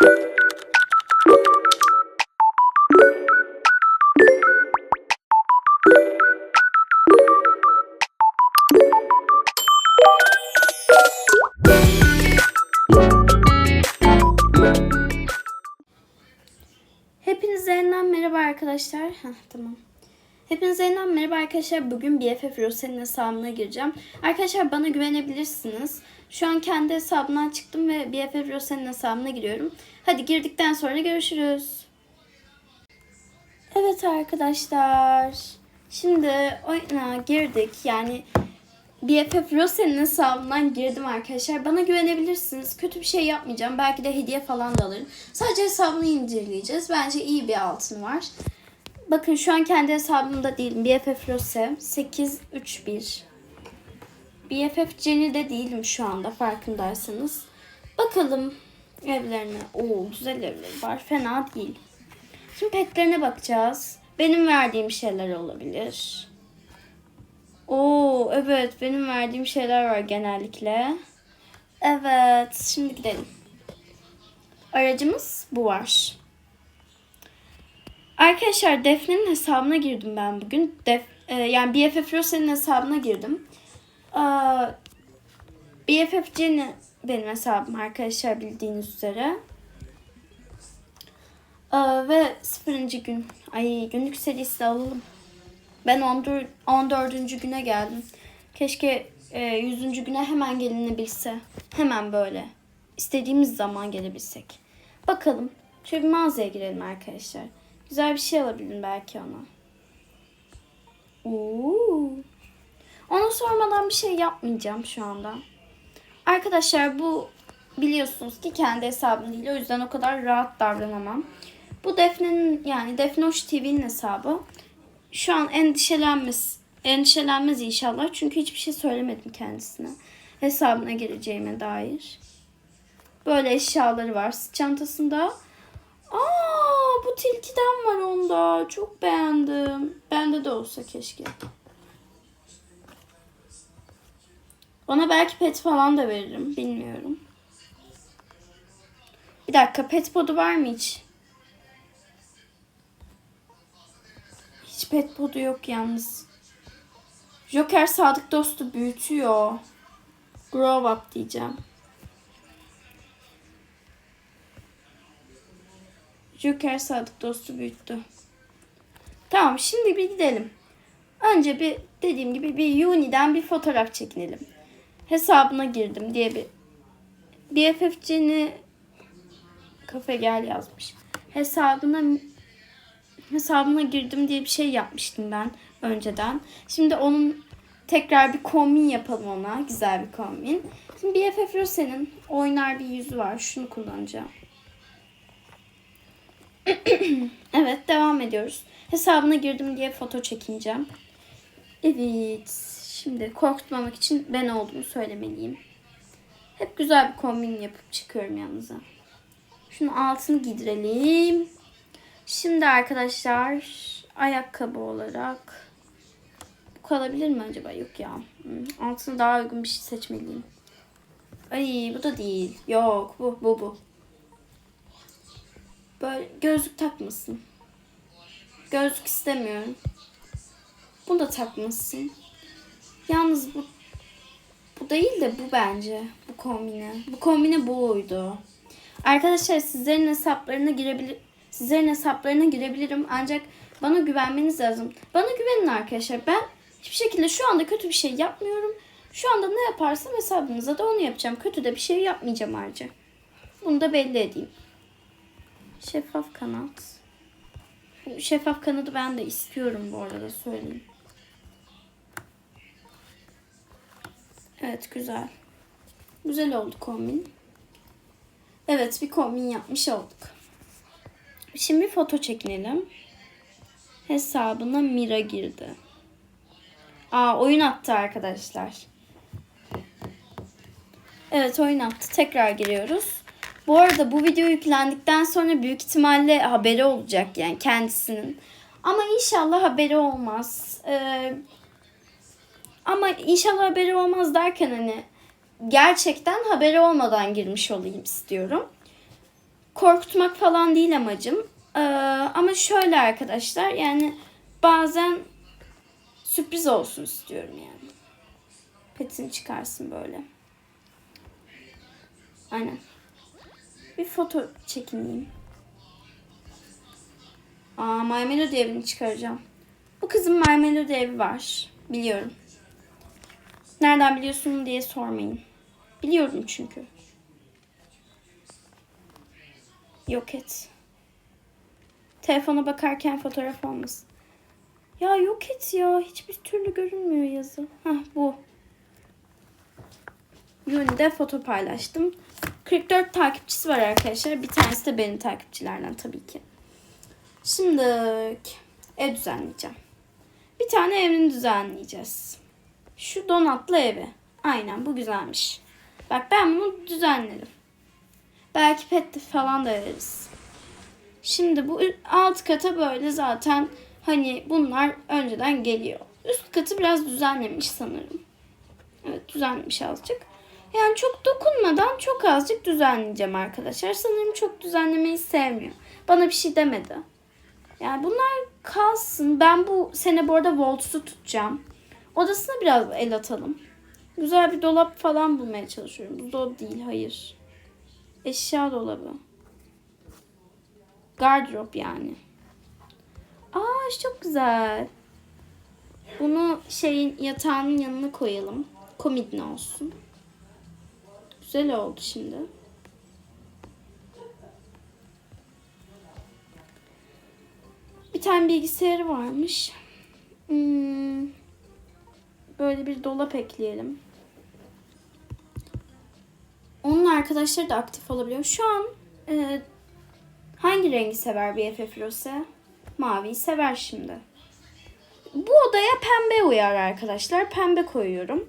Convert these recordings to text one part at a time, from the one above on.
Hepinize merhaba arkadaşlar. Heh, tamam. Hepinize yeniden merhaba arkadaşlar. Bugün BFF Rosen'in hesabına gireceğim. Arkadaşlar bana güvenebilirsiniz. Şu an kendi hesabımdan çıktım ve BFF Rosen'in hesabına giriyorum. Hadi girdikten sonra görüşürüz. Evet arkadaşlar. Şimdi oyuna girdik. Yani BFF Rosen'in hesabından girdim arkadaşlar. Bana güvenebilirsiniz. Kötü bir şey yapmayacağım. Belki de hediye falan da alırım. Sadece hesabını inceleyeceğiz. Bence iyi bir altın var. Bakın şu an kendi hesabımda değilim. BFF Rose 831. BFF Jenny de değilim şu anda farkındaysanız. Bakalım evlerine. Oo güzel evleri var. Fena değil. Şimdi petlerine bakacağız. Benim verdiğim şeyler olabilir. Oo evet benim verdiğim şeyler var genellikle. Evet şimdi gidelim. Aracımız bu var. Arkadaşlar Defne'nin hesabına girdim ben bugün. Def, e, yani BFF Rose'nin hesabına girdim. Aa, Jenny benim hesabım arkadaşlar bildiğiniz üzere. Aa, ve 0. gün. Ay günlük serisi de alalım. Ben 14, 14. güne geldim. Keşke e, 100. güne hemen gelinebilse. Hemen böyle. İstediğimiz zaman gelebilsek. Bakalım. Şöyle bir mağazaya girelim arkadaşlar. Güzel bir şey alabilirim belki ona. Oo. Ona sormadan bir şey yapmayacağım şu anda. Arkadaşlar bu biliyorsunuz ki kendi hesabım değil. O yüzden o kadar rahat davranamam. Bu Defne'nin yani Defnoş TV'nin hesabı. Şu an endişelenmez. Endişelenmez inşallah. Çünkü hiçbir şey söylemedim kendisine. Hesabına gireceğime dair. Böyle eşyaları var çantasında. Aa bu tilkiden var onda. Çok beğendim. Bende de olsa keşke. Ona belki pet falan da veririm. Bilmiyorum. Bir dakika pet podu var mı hiç? Hiç pet podu yok yalnız. Joker sadık dostu büyütüyor. Grow up diyeceğim. Joker sadık dostu büyüttü. Tamam şimdi bir gidelim. Önce bir dediğim gibi bir Uni'den bir fotoğraf çekinelim. Hesabına girdim diye bir BFF'cini kafe gel yazmış. Hesabına hesabına girdim diye bir şey yapmıştım ben önceden. Şimdi onun tekrar bir kombin yapalım ona. Güzel bir kombin. Şimdi BFF Rose'nin oynar bir yüzü var. Şunu kullanacağım. evet devam ediyoruz. Hesabına girdim diye foto çekineceğim. Evet. Şimdi korkutmamak için ben olduğumu söylemeliyim. Hep güzel bir kombin yapıp çıkıyorum yanınıza. Şunu altını giydirelim. Şimdi arkadaşlar ayakkabı olarak bu kalabilir mi acaba? Yok ya. Hmm, Altına daha uygun bir şey seçmeliyim. Ay bu da değil. Yok bu bu bu. Böyle gözlük takmasın. Gözlük istemiyorum. Bunu da takmasın. Yalnız bu bu değil de bu bence. Bu kombine. Bu kombine bu uydu. Arkadaşlar sizlerin hesaplarına girebilir sizlerin hesaplarına girebilirim ancak bana güvenmeniz lazım. Bana güvenin arkadaşlar. Ben hiçbir şekilde şu anda kötü bir şey yapmıyorum. Şu anda ne yaparsam hesabınıza da onu yapacağım. Kötü de bir şey yapmayacağım ayrıca. Bunu da belli edeyim. Şeffaf kanat. Şeffaf kanadı ben de istiyorum bu arada söyleyeyim. Evet güzel. Güzel oldu kombin. Evet bir kombin yapmış olduk. Şimdi foto çekinelim. Hesabına Mira girdi. Aa oyun attı arkadaşlar. Evet oyun attı. Tekrar giriyoruz. Bu arada bu video yüklendikten sonra büyük ihtimalle haberi olacak yani kendisinin. Ama inşallah haberi olmaz. Ee, ama inşallah haberi olmaz derken hani gerçekten haberi olmadan girmiş olayım istiyorum. korkutmak falan değil amacım. Ee, ama şöyle arkadaşlar yani bazen sürpriz olsun istiyorum yani. Petini çıkarsın böyle. Aynen. Bir foto çekineyim. Aa My Melody evini çıkaracağım. Bu kızın My Melody evi var. Biliyorum. Nereden biliyorsun diye sormayın. Biliyorum çünkü. Yok et. Telefona bakarken fotoğraf olmasın. Ya yok et ya. Hiçbir türlü görünmüyor yazı. Hah bu. Yönde foto paylaştım. 44 takipçisi var arkadaşlar. Bir tanesi de benim takipçilerden tabii ki. Şimdi ev düzenleyeceğim. Bir tane evini düzenleyeceğiz. Şu donatlı evi. Aynen bu güzelmiş. Bak ben bunu düzenlerim. Belki pet falan da veririz. Şimdi bu alt kata böyle zaten hani bunlar önceden geliyor. Üst katı biraz düzenlemiş sanırım. Evet düzenlemiş azıcık. Yani çok dokunmadan çok azıcık düzenleyeceğim arkadaşlar. Sanırım çok düzenlemeyi sevmiyor. Bana bir şey demedi. Yani bunlar kalsın. Ben bu sene bu arada Volts'u tutacağım. Odasına biraz el atalım. Güzel bir dolap falan bulmaya çalışıyorum. Buzdolabı değil, hayır. Eşya dolabı. Gardırop yani. Aa çok güzel. Bunu şeyin yatağının yanına koyalım. Komodin olsun. Güzel oldu şimdi. Bir tane bilgisayarı varmış. Hmm, böyle bir dolap ekleyelim. Onun arkadaşları da aktif olabiliyor. Şu an e, hangi rengi sever BFF Rose? Maviyi sever şimdi. Bu odaya pembe uyar arkadaşlar. Pembe koyuyorum.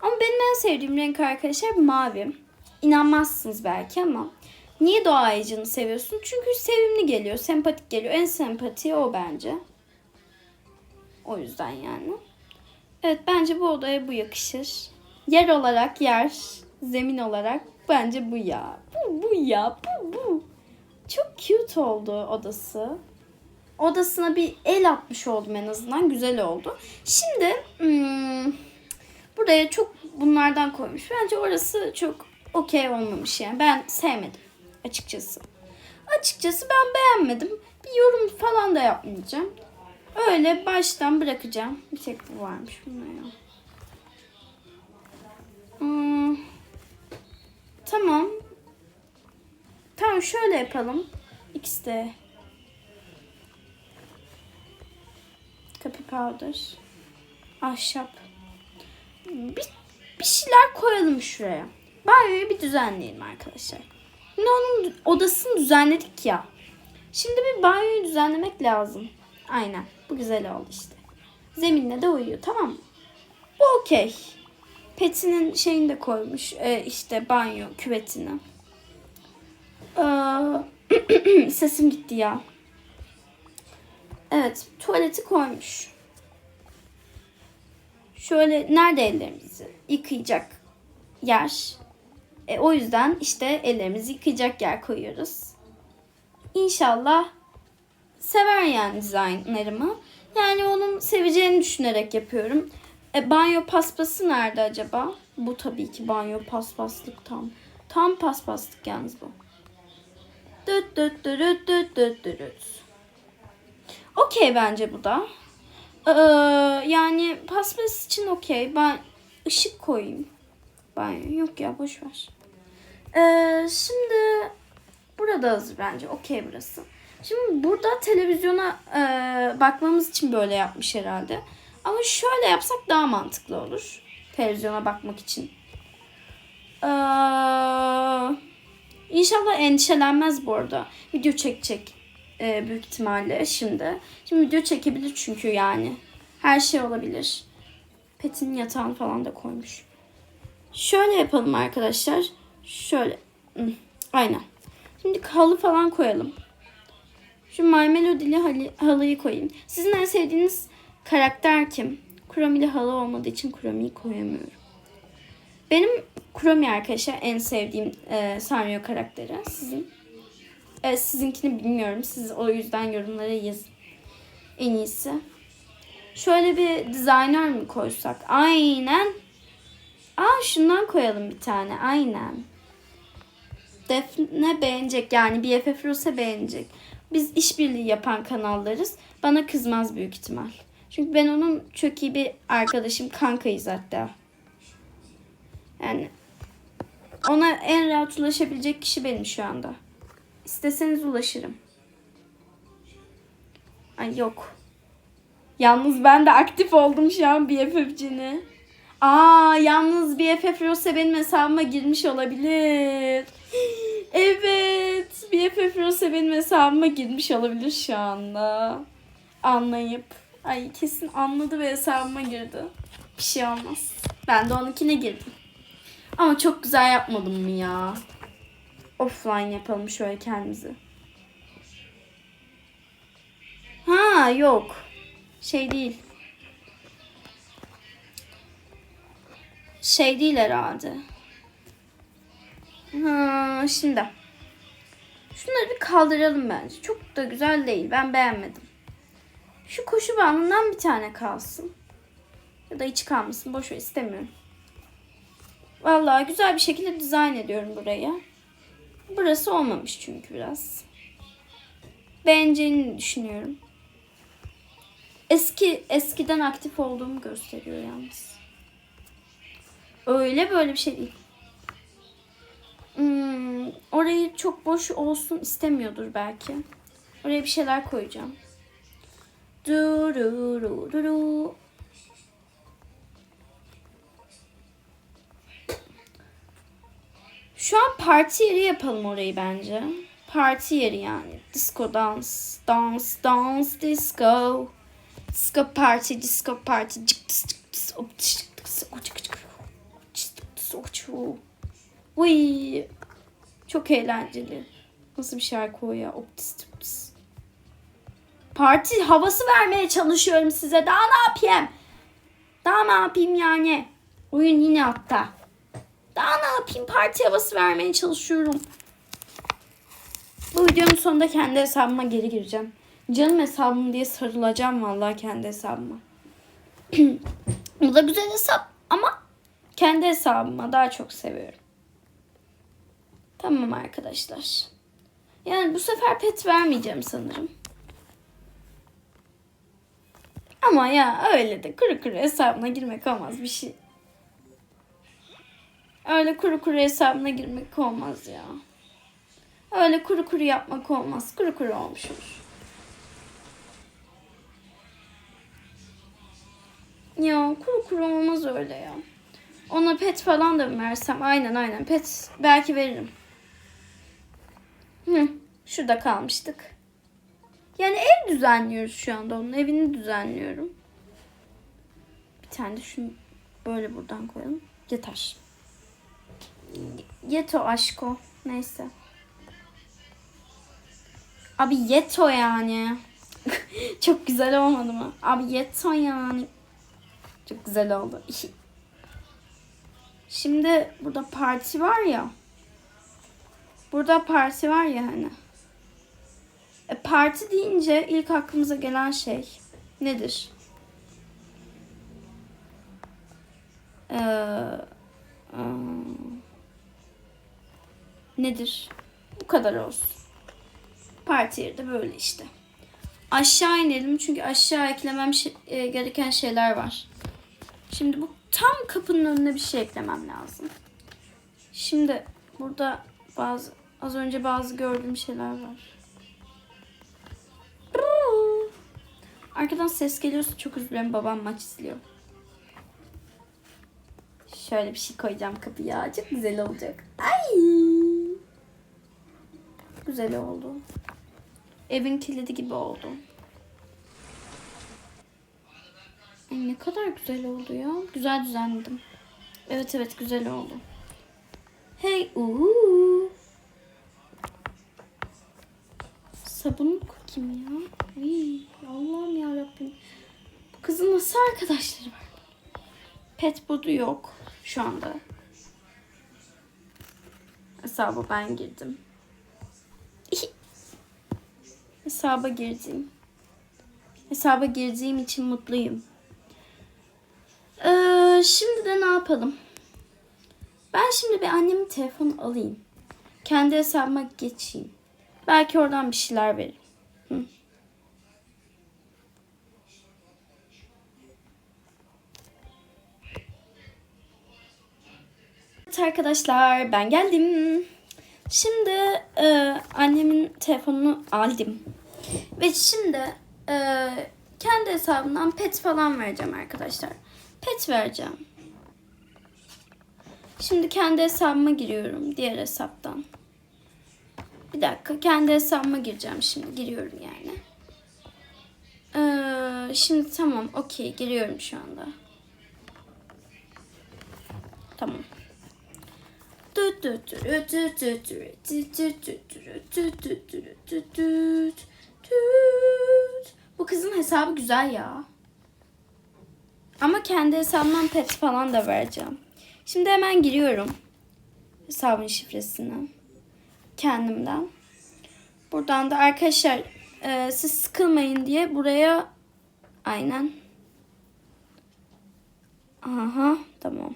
Ama benim en sevdiğim renk arkadaşlar mavi. İnanmazsınız belki ama niye doğa ayıcını seviyorsun? Çünkü sevimli geliyor, sempatik geliyor. En sempati o bence. O yüzden yani. Evet bence bu odaya bu yakışır. Yer olarak yer, zemin olarak bence bu ya. Bu, bu ya, bu, bu. Çok cute oldu odası. Odasına bir el atmış oldum en azından. Güzel oldu. Şimdi hmm, buraya çok bunlardan koymuş. Bence orası çok okey olmamış yani. Ben sevmedim açıkçası. Açıkçası ben beğenmedim. Bir yorum falan da yapmayacağım. Öyle baştan bırakacağım. Bir tek bu varmış bunda. Hmm, tamam. Tamam şöyle yapalım. İkisi de Copy powder. Ahşap. Bir, bir şeyler koyalım şuraya. Banyoyu bir düzenleyelim arkadaşlar. Şimdi onun odasını düzenledik ya. Şimdi bir banyoyu düzenlemek lazım. Aynen. Bu güzel oldu işte. Zeminle de uyuyor tamam mı? Bu okey. Petinin şeyini de koymuş. Ee, işte banyo küvetini. Ee, sesim gitti ya. Evet, tuvaleti koymuş. Şöyle nerede ellerimizi yıkayacak yer. E, o yüzden işte ellerimizi yıkayacak yer koyuyoruz. İnşallah sever yani dizaynlarımı. Yani onun seveceğini düşünerek yapıyorum. E, banyo paspası nerede acaba? Bu tabii ki banyo paspaslık tam. Tam paspaslık yalnız bu. Düt düt düt düt düt düt. Okey bence bu da. Ee, yani paspas için okey. Ben ışık koyayım. Banyo yok ya boş ver. Ee, şimdi burada hazır bence. Okey burası. Şimdi burada televizyona e, bakmamız için böyle yapmış herhalde. Ama şöyle yapsak daha mantıklı olur. Televizyona bakmak için. Ee, inşallah endişelenmez bu arada. Video çekecek e, büyük ihtimalle şimdi. Şimdi video çekebilir çünkü yani. Her şey olabilir. Pet'in yatağını falan da koymuş. Şöyle yapalım arkadaşlar. Şöyle. Aynen. Şimdi halı falan koyalım. Şu My Melody'li halı, halıyı koyayım. Sizin en sevdiğiniz karakter kim? Kuromi'li halı olmadığı için Kuromi'yi koyamıyorum. Benim Kuromi arkadaşlar en sevdiğim e, Sanrio karakteri. Sizin? Evet, sizinkini bilmiyorum. Siz o yüzden yorumlara yazın. En iyisi. Şöyle bir designer mi koysak? Aynen. Aa şundan koyalım bir tane. Aynen. Defne beğenecek yani BFF Rose beğenecek. Biz işbirliği yapan kanallarız. Bana kızmaz büyük ihtimal. Çünkü ben onun çok iyi bir arkadaşım, kankayız hatta. Yani ona en rahat ulaşabilecek kişi benim şu anda. İsteseniz ulaşırım. Ay yok. Yalnız ben de aktif oldum şu an BFF'cini. Aa yalnız BFF Rose benim hesabıma girmiş olabilir. Evet. BFF Rose benim hesabıma girmiş olabilir şu anda. Anlayıp. Ay kesin anladı ve hesabıma girdi. Bir şey olmaz. Ben de onunkine girdim. Ama çok güzel yapmadım mı ya? Offline yapalım şöyle kendimizi. Ha yok. Şey değil. Şey değil herhalde. Ha, şimdi. Şunları bir kaldıralım bence. Çok da güzel değil. Ben beğenmedim. Şu koşu bandından bir tane kalsın. Ya da hiç kalmasın. Boş ver istemiyorum. Vallahi güzel bir şekilde dizayn ediyorum buraya. Burası olmamış çünkü biraz. Beğeneceğini düşünüyorum. Eski eskiden aktif olduğumu gösteriyor yalnız. Öyle böyle bir şey değil. Hmm, orayı çok boş olsun istemiyordur belki. Oraya bir şeyler koyacağım. Duru duru. Şu an parti yeri yapalım orayı bence. Parti yeri yani. Disco dans. Dans, dans, disco. Disco party, disco party. Uy. Çok eğlenceli. Nasıl bir şarkı o ya? Op tıs tıs tıs. Parti havası vermeye çalışıyorum size. Daha ne yapayım? Daha ne yapayım yani? Oyun yine hatta. Daha ne yapayım? Parti havası vermeye çalışıyorum. Bu videonun sonunda kendi hesabıma geri gireceğim. Canım hesabım diye sarılacağım vallahi kendi hesabıma. Bu da güzel hesap ama kendi hesabıma daha çok seviyorum. Tamam arkadaşlar. Yani bu sefer pet vermeyeceğim sanırım. Ama ya öyle de kuru kuru hesabına girmek olmaz bir şey. Öyle kuru kuru hesabına girmek olmaz ya. Öyle kuru kuru yapmak olmaz. Kuru kuru olmuş olur. Ya kuru kuru olmaz öyle ya. Ona pet falan da versem? Aynen aynen pet belki veririm. Hı, şurada kalmıştık. Yani ev düzenliyoruz şu anda. Onun evini düzenliyorum. Bir tane de şunu böyle buradan koyalım. Yeter. Yeto aşko. Neyse. Abi yeto yani. Çok güzel olmadı mı? Abi yeto yani. Çok güzel oldu. Şimdi burada parti var ya. Burada parti var ya hani. E, parti deyince ilk aklımıza gelen şey nedir? Ee, nedir? Bu kadar olsun. Parti yeri de böyle işte. Aşağı inelim çünkü aşağı eklemem şey- e, gereken şeyler var. Şimdi bu tam kapının önüne bir şey eklemem lazım. Şimdi burada bazı az önce bazı gördüğüm şeyler var. Arkadan ses geliyorsa çok dilerim. Babam maç izliyor. Şöyle bir şey koyacağım kapıya. Çok güzel olacak. Ay! Güzel oldu. Evin kilidi gibi oldu. Ay ne kadar güzel oldu ya. Güzel düzenledim. Evet evet güzel oldu. Hey uuu. Sabunluk kim ya? Ay, Allah'ım ya Rabbim. Bu kızın nasıl arkadaşları var? Pet budu yok şu anda. Hesaba ben girdim. Hesaba girdim. Hesaba girdiğim için mutluyum. Ee, şimdi de ne yapalım? Ben şimdi bir annemin telefonu alayım. Kendi hesabıma geçeyim. Belki oradan bir şeyler veririm. Hı. Evet arkadaşlar ben geldim. Şimdi e, annemin telefonunu aldım. Ve şimdi e, kendi hesabımdan pet falan vereceğim arkadaşlar. Pet vereceğim. Şimdi kendi hesabıma giriyorum diğer hesaptan. Bir dakika kendi hesabıma gireceğim şimdi giriyorum yani. Ee, şimdi tamam okey giriyorum şu anda. Tamam. Bu kızın hesabı güzel ya. Ama kendi hesabımdan pet falan da vereceğim. Şimdi hemen giriyorum. Hesabın şifresinden. Kendimden. Buradan da arkadaşlar e, siz sıkılmayın diye buraya aynen. Aha tamam.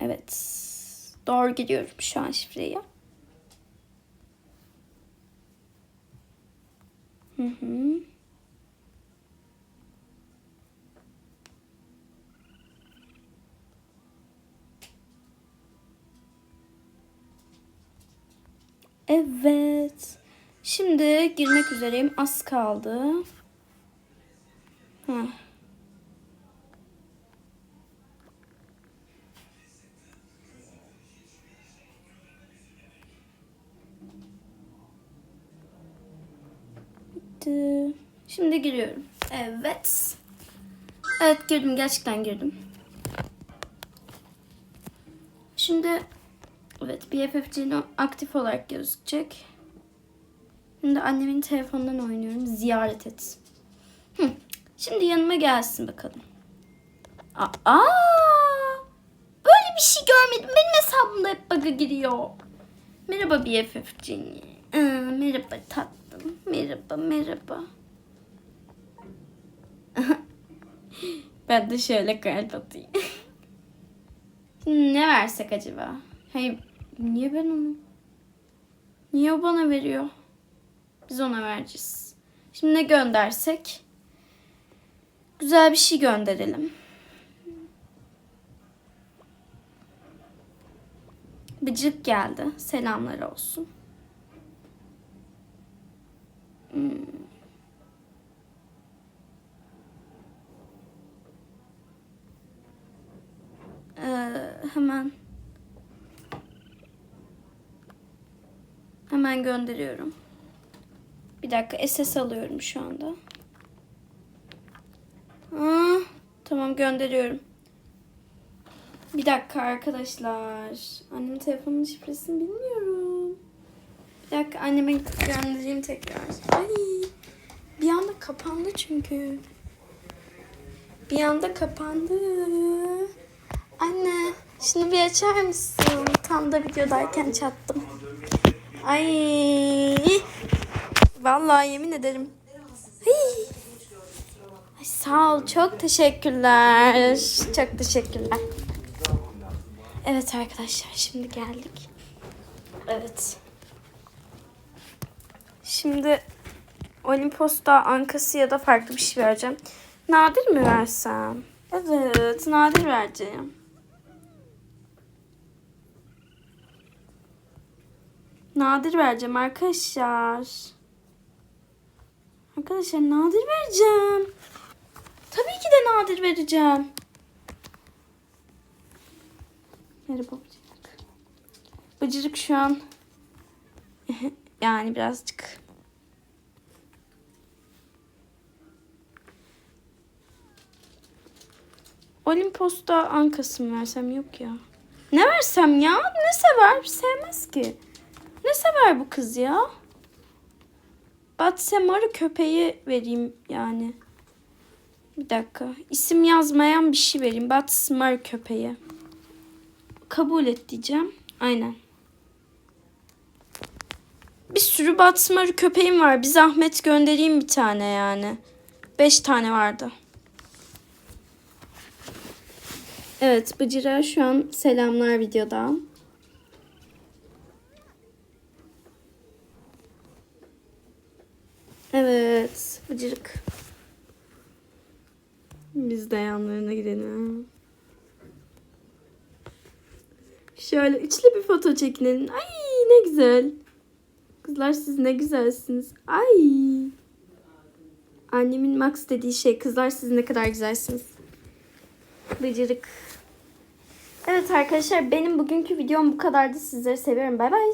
Evet. Doğru gidiyorum şu an şifreyi. Hı hı. Evet. Şimdi girmek üzereyim. Az kaldı. Heh. Bitti. Şimdi giriyorum. Evet. Evet girdim. Gerçekten girdim. Şimdi BFFC'nin aktif olarak gözükecek. Şimdi annemin telefonundan oynuyorum. Ziyaret et. Hı. Şimdi yanıma gelsin bakalım. Aa! Böyle bir şey görmedim. Benim hesabımda hep bug'a giriyor. Merhaba BFFC. Aa, merhaba tatlım. Merhaba merhaba. ben de şöyle kalp atayım. ne versek acaba? Hayır niye ben onu? Niye o bana veriyor? Biz ona vereceğiz. Şimdi ne göndersek? Güzel bir şey gönderelim. Bıcık geldi. Selamlar olsun. Hmm. Ee, hemen hemen gönderiyorum. Bir dakika SS alıyorum şu anda. Aa, tamam gönderiyorum. Bir dakika arkadaşlar. Annemin telefonunun şifresini bilmiyorum. Bir dakika anneme göndereyim tekrar. Ay, bir anda kapandı çünkü. Bir anda kapandı. Anne, şunu bir açar mısın? Tam da videodayken çattım. Ay. Vallahi yemin ederim. Hii. Ay, sağ ol. Çok teşekkürler. Çok teşekkürler. Evet arkadaşlar şimdi geldik. Evet. Şimdi Olimpos'ta Ankası ya da farklı bir şey vereceğim. Nadir mi versem? Evet, nadir vereceğim. Nadir vereceğim arkadaşlar. Arkadaşlar nadir vereceğim. Tabii ki de nadir vereceğim. Merhaba Bıcırık. Bıcırık şu an yani birazcık Olimpos'ta Ankası mı versem yok ya. Ne versem ya? Ne sever? Sevmez ki. Sever bu kız ya? Batsemaru köpeği vereyim yani. Bir dakika. İsim yazmayan bir şey vereyim. Batsemaru köpeği. Kabul et diyeceğim. Aynen. bir sürü batma köpeğim var. Bir zahmet göndereyim bir tane yani. Beş tane vardı. Evet Bıcır'a şu an selamlar videoda. Evet Bıcırık. Biz de yanlarına gidelim. Şöyle üçlü bir foto çekinelim. Ay ne güzel. Kızlar siz ne güzelsiniz. Ay. Annemin Max dediği şey kızlar siz ne kadar güzelsiniz. Bıcırık. Evet arkadaşlar benim bugünkü videom bu kadardı. Sizleri seviyorum. Bay bay.